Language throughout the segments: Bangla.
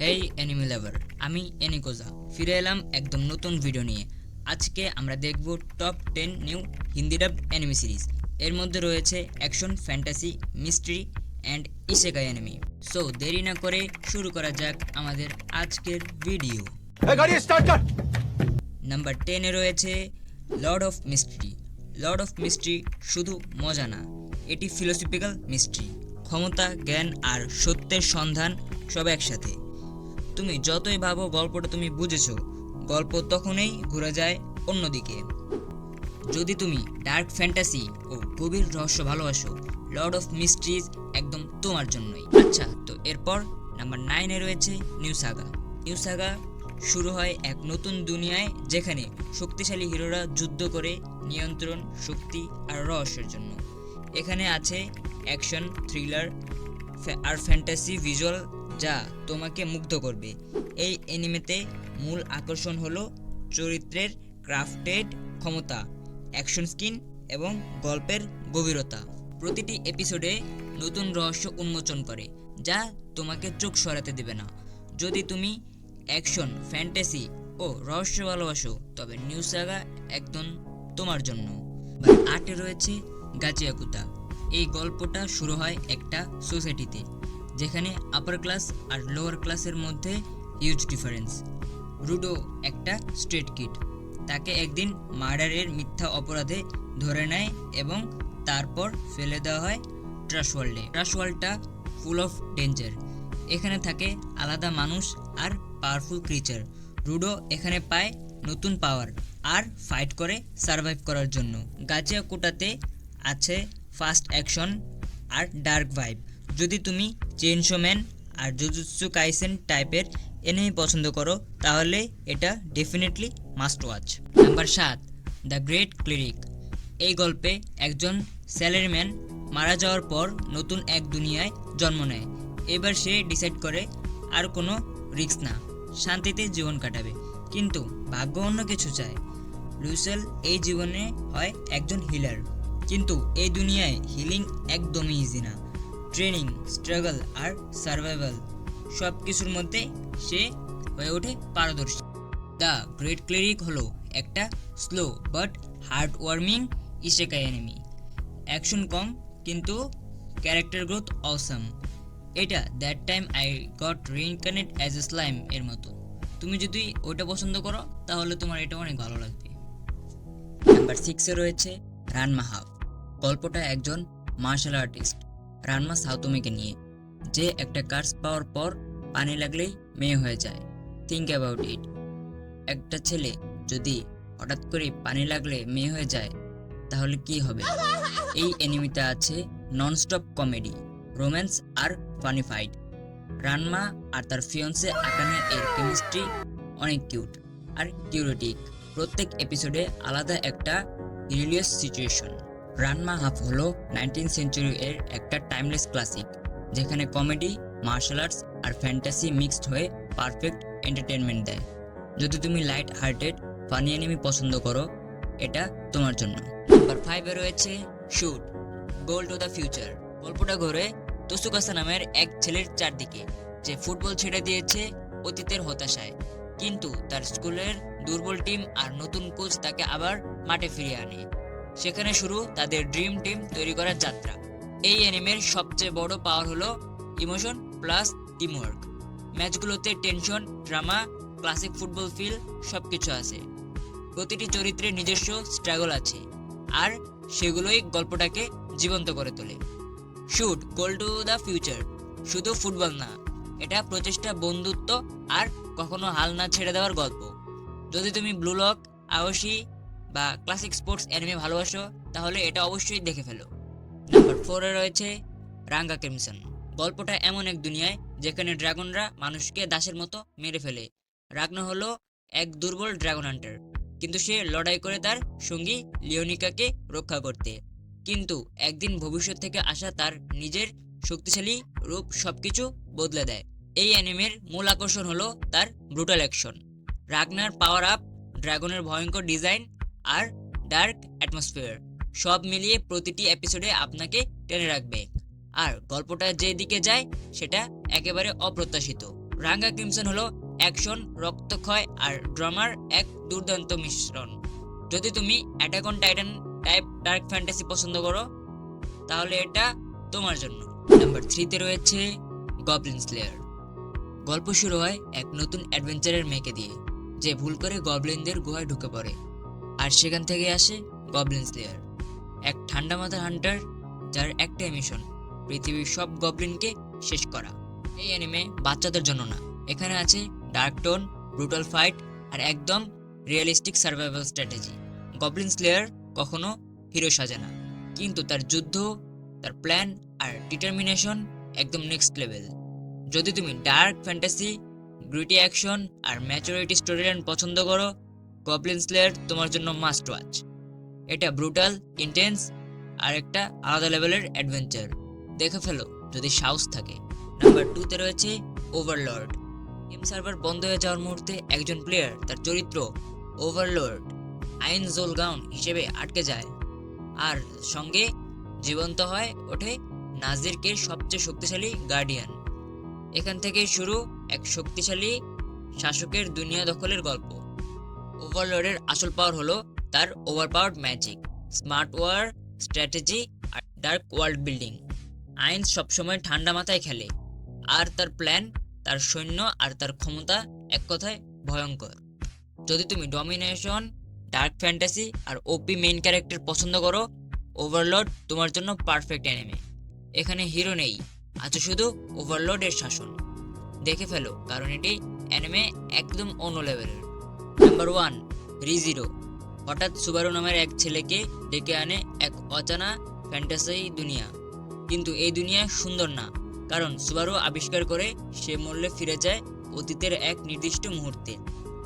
হেই অ্যানিমি লেভার আমি এনিকোজা। ফিরে এলাম একদম নতুন ভিডিও নিয়ে। আজকে আমরা দেখব টপ টেন নিউ হিন্দি ডাব অ্যানিমি সিরিজ এর মধ্যে রয়েছে action fantasy mystery and isekai anime so দেরি না করে শুরু করা যাক আমাদের আজকের ভিডিও নাম্বার টেনে রয়েছে Lord of Mystery Lord of Mystery শুধু মজা না এটি ফিলোসফিক্যাল মিস্ট্রি ক্ষমতা জ্ঞান আর সত্যের সন্ধান সব একসাথে। তুমি যতই ভাবো গল্পটা তুমি বুঝেছ, গল্প তখনই ঘুরে যায় অন্যদিকে। যদি তুমি ডার্ক ফ্যান্টাসি ও গভীর রহস্য ভালোবাসো লর্ড অফ মিস্ট্রিজ একদম তোমার জন্যই। আচ্ছা তো এরপর নাম্বার নাইনে রয়েছে নিউ সাগা নিউ সাগা শুরু হয় এক নতুন দুনিয়ায় যেখানে শক্তিশালী হিরোরা যুদ্ধ করে নিয়ন্ত্রণ, শক্তি আর রহস্যের জন্য। এখানে আছে অ্যাকশন থ্রিলার আর ফ্যান্টাসি ভিজুয়াল যা তোমাকে মুগ্ধ করবে। এই এনিমেতে মূল আকর্ষণ হলো চরিত্রের ক্রাফটেড ক্ষমতা, অ্যাকশন স্কিন এবং গল্পের গভীরতা। প্রতিটি এপিসোডে নতুন রহস্য উন্মোচন করে, যা তোমাকে চোখ সরাতে দেবে না। যদি তুমি অ্যাকশন, ফ্যান্টাসি ও রহস্য ভালোবাসো, তবে নিউ সাগা একদম তোমার জন্য। আটে রয়েছে গাচিয়াকুতা এই গল্পটা শুরু হয় একটা সোসাইটিতে। যেখানে আপার ক্লাস আর লোয়ার ক্লাসের মধ্যে হিউজ ডিফারেন্স রুডো একটা স্ট্রেট কিট তাকে একদিন মার্ডারের মিথ্যা অপরাধে ধরে নেয় এবং তারপর ফেলে দেওয়া হয় ট্রাশ ওয়ার্ল্ডে ওয়ার্ল্ডটা ফুল অফ ডেঞ্জার এখানে থাকে আলাদা মানুষ আর পাওয়ারফুল ক্রিচার রুডো এখানে পায় নতুন পাওয়ার আর ফাইট করে সার্ভাইভ করার জন্য। গাজিয়া কোটাতে আছে ফাস্ট অ্যাকশন আর ডার্ক ভাইব যদি তুমি চেনশো ম্যান আর জুজুৎসু কাইসেন টাইপের এনিমি পছন্দ করো, তাহলে এটা ডেফিনেটলি মাস্ট ওয়াচ নাম্বার সাত দ্য গ্রেট ক্লিরিক এই গল্পে একজন স্যালারিম্যান মারা যাওয়ার পর নতুন এক দুনিয়ায় জন্ম নেয়। এবার সে ডিসাইড করে, আর কোনো রিস্ক না, শান্তিতে জীবন কাটাবে। কিন্তু ভাগ্য অন্য কিছু চায়। লুসেল এই জীবনে হয় একজন হিলার কিন্তু এই দুনিয়ায় হিলিং একদমই ইজি না। ট্রেনিং, স্ট্রাগল আর সার্ভাইভাল সব কিছুর মধ্যে সে হয়ে ওঠে পারদর্শী। দ্য গ্রেট ক্লেরিক হলো একটা slow but hard warming isekai anime. Action কম, কিন্তু ক্যারেক্টার গ্রোথ অসাম। এটা that time I got reincarnated as a slime এর মতো। তুমি যদি ওটা পছন্দ করো, তাহলে তোমার এটা অনেক ভালো লাগবে। নাম্বার সিক্সে রয়েছে রানমা হাফ গল্পটা একজন মার্শাল আর্টিস্ট। রানমা সাউতমিকে নিয়ে। যে একটা কার্স পাওয়ার পর পানি লাগলেই মেয়ে হয়ে যায়। থিঙ্ক অ্যাবাউট ইট একটা ছেলে যদি হঠাৎ করে পানি লাগলে মেয়ে হয়ে যায়, তাহলে কি হবে? এই এনিমিতে আছে ননস্টপ কমেডি, রোম্যান্স আর ফানি ফাইট। রানমা আর তার ফিয়ন্সে আকানে এর কেমিস্ট্রি অনেক কিউট আর কিউরেটিক। প্রত্যেক এপিসোডে আলাদা একটা রিলিয়াস সিচুয়েশন। রানমা হাফ হলো নাইনটিন সেঞ্চুরি এর একটা টাইমলেস ক্লাসিক যেখানে কমেডি মার্শাল আর্টস আর ফ্যান্টাসি মিক্সড হয়ে পারফেক্ট এন্টারটেনমেন্ট দেয়। যদি তুমি লাইট হার্টেড ফানি অ্যানিমি পছন্দ করো, এটা তোমার জন্য। নাম্বার ফাইভে রয়েছে shoot goal to the future গল্পটা ঘুরে তোসুকাসা নামের এক ছেলের চারদিকে, যে ফুটবল ছেড়ে দিয়েছে অতীতের হতাশায়। কিন্তু তার স্কুলের দুর্বল টিম আর নতুন কোচ তাকে আবার মাঠে ফিরিয়ে আনে। সেখানে শুরু তাদের ড্রিম টিম তৈরি করার যাত্রা। এই অ্যানিমের সবচেয়ে বড় পাওয়ার হলো emotion plus teamwork. ম্যাচগুলোতে tension, drama, classic football feel সব কিছু আছে। প্রতিটি চরিত্রের নিজস্ব স্ট্রাগল আছে আর সেগুলোই গল্পটাকে জীবন্ত করে তোলে। Shoot goal to the future. শুধু ফুটবল না, এটা প্রচেষ্টা, বন্ধুত্ব আর কখনো হাল না ছেড়ে দেওয়ার গল্প। যদি তুমি ব্লু লক বা ক্লাসিক স্পোর্টস অ্যানিমে ভালোবাসো, তাহলে এটা অবশ্যই দেখে ফেলো। নাম্বার ফোরে রয়েছে রাঙ্গা ক্রিমসন গল্পটা এমন এক দুনিয়ায় যেখানে ড্রাগনরা মানুষকে দাসের মতো মেরে ফেলে। রাগনা হলো এক দুর্বল ড্রাগন হান্টার কিন্তু সে লড়াই করে তার সঙ্গী লিওনিকাকে রক্ষা করতে। কিন্তু একদিন ভবিষ্যৎ থেকে আসা তার নিজের শক্তিশালী রূপ সবকিছু বদলে দেয়। এই অ্যানিমের মূল আকর্ষণ হলো তার brutal action Ragnar power up ড্রাগনের ভয়ঙ্কর ডিজাইন আর ডার্ক অ্যাটমসফিয়ার, সব মিলিয়ে প্রতিটি এপিসোডে আপনাকে টেনে রাখবে। আর গল্পটা যে দিকে যায়, সেটা একেবারে অপ্রত্যাশিত। রাঙ্গা ক্রিমসন হলো অ্যাকশন, রক্তক্ষয় আর ড্রামার এক দুর্দান্ত মিশ্রণ। যদি তুমি Attack on Titan type dark fantasy পছন্দ করো, তাহলে এটা তোমার জন্য। নাম্বার থ্রিতে রয়েছে গবলিন স্লেয়ার। গল্প শুরু হয় এক নতুন অ্যাডভেঞ্চারের মেয়েকে দিয়ে, যে ভুল করে গবলিনদের গুহায় ঢুকে পড়ে। আর সেখান থেকে আসে গবলিন স্লেয়ার এক ঠান্ডা মাথার হান্টার যার একটাই মিশন পৃথিবীর সব গবলিনকে শেষ করা। এই অ্যানিমে বাচ্চাদের জন্য না। এখানে আছে ডার্ক টোন ব্রুটাল ফাইট আর একদম realistic survival strategy goblin slayer কখনো হিরো সাজে না। কিন্তু তার যুদ্ধ, তার প্ল্যান আর ডিটারমিনেশন একদম নেক্সট লেভেল যদি তুমি ডার্ক ফ্যান্টাসি গ্রিটি অ্যাকশন আর ম্যাচুরিটি স্টোরি পছন্দ করো গবলিন স্লেয়ার তোমার জন্য মাস্ট ওয়াচ এটা ব্রুটাল ইন্টেন্স আর একটা আলাদা লেভেলের অ্যাডভেঞ্চার দেখে ফেলো, যদি সাহস থাকে। নাম্বার টুতে রয়েছে ওভারলর্ড গেম সার্ভার বন্ধ হয়ে যাওয়ার মুহূর্তে একজন প্লেয়ার তার চরিত্র ওভারলর্ড আইন জোলগাউন হিসেবে আটকে যায়। আর সঙ্গে জীবন্ত হয়, ওঠে নাজিরকে সবচেয়ে শক্তিশালী গার্ডিয়ান এখান থেকে শুরু এক শক্তিশালী শাসকের দুনিয়া দখলের গল্প। ওভারলর্ডের আসল পাওয়ার হলো তার overpowered magic smart war strategy আর ডার্ক ওয়ার্ল্ড বিল্ডিং আইন সবসময় ঠান্ডা মাথায় খেলে। আর তার প্ল্যান তার সৈন্য আর তার ক্ষমতা এক কথায় ভয়ঙ্কর। যদি তুমি ডমিনেশন ডার্ক ফ্যান্টাসি আর ওপি মেইন ক্যারেক্টার পছন্দ করো ওভারলোড তোমার জন্য পারফেক্ট অ্যানিমে এখানে হিরো নেই, আছে শুধু ওভারলোডের শাসন। দেখে ফেলো কারণ এটি অ্যানিমে একদম অন্য লেভেলের নাম্বার ওয়ান রিজিরো হঠাৎ সুবারু নামের এক ছেলেকে ডেকে আনে এক অজানা ফ্যান্টাসি দুনিয়া। কিন্তু এই দুনিয়া সুন্দর না, কারণ সুবারু আবিষ্কার করে সে মরলে ফিরে যায় অতীতের এক নির্দিষ্ট মুহূর্তে,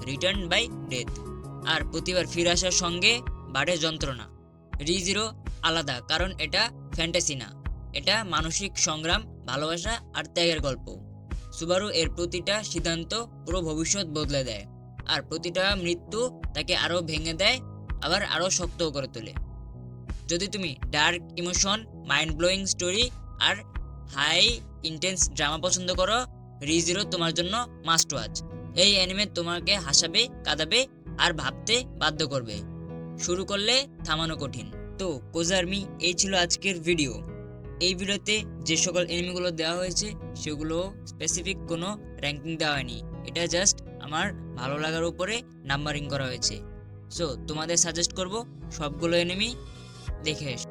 রিটার্ন বাই ডেথ। আর প্রতিবার ফিরে আসার সঙ্গে বাড়ে যন্ত্রণা। রিজিরো আলাদা, কারণ এটা ফ্যান্টাসি না, এটা মানসিক সংগ্রাম, ভালোবাসা আর ত্যাগের গল্প। সুবারু এর প্রতিটা সিদ্ধান্ত পুরো ভবিষ্যৎ বদলে দেয়। আর প্রতিটা মৃত্যু তাকে আরও ভেঙে দেয়, আবার আরও শক্ত করে তোলে। যদি তুমি dark emotion mind blowing story আর হাই ইন্টেন্স ড্রামা পছন্দ করো রিজিরো তোমার জন্য মাস্ট ওয়াচ এই অ্যানিমে তোমাকে হাসাবে, কাঁদাবে আর ভাবতে বাধ্য করবে। শুরু করলে থামানো কঠিন। তো কোজার্মি, এই ছিল আজকের ভিডিও এই ভিডিওতে যে সকল এনিমিগুলো দেওয়া হয়েছে, সেগুলো স্পেসিফিক কোনো র্যাঙ্কিং দেওয়া হয়নি। এটা জাস্ট আমার ভালো লাগার উপরে নাম্বারিং করা হয়েছে। সো তোমাদের সাজেস্ট করব সবগুলো এনিমি দেখে এসো।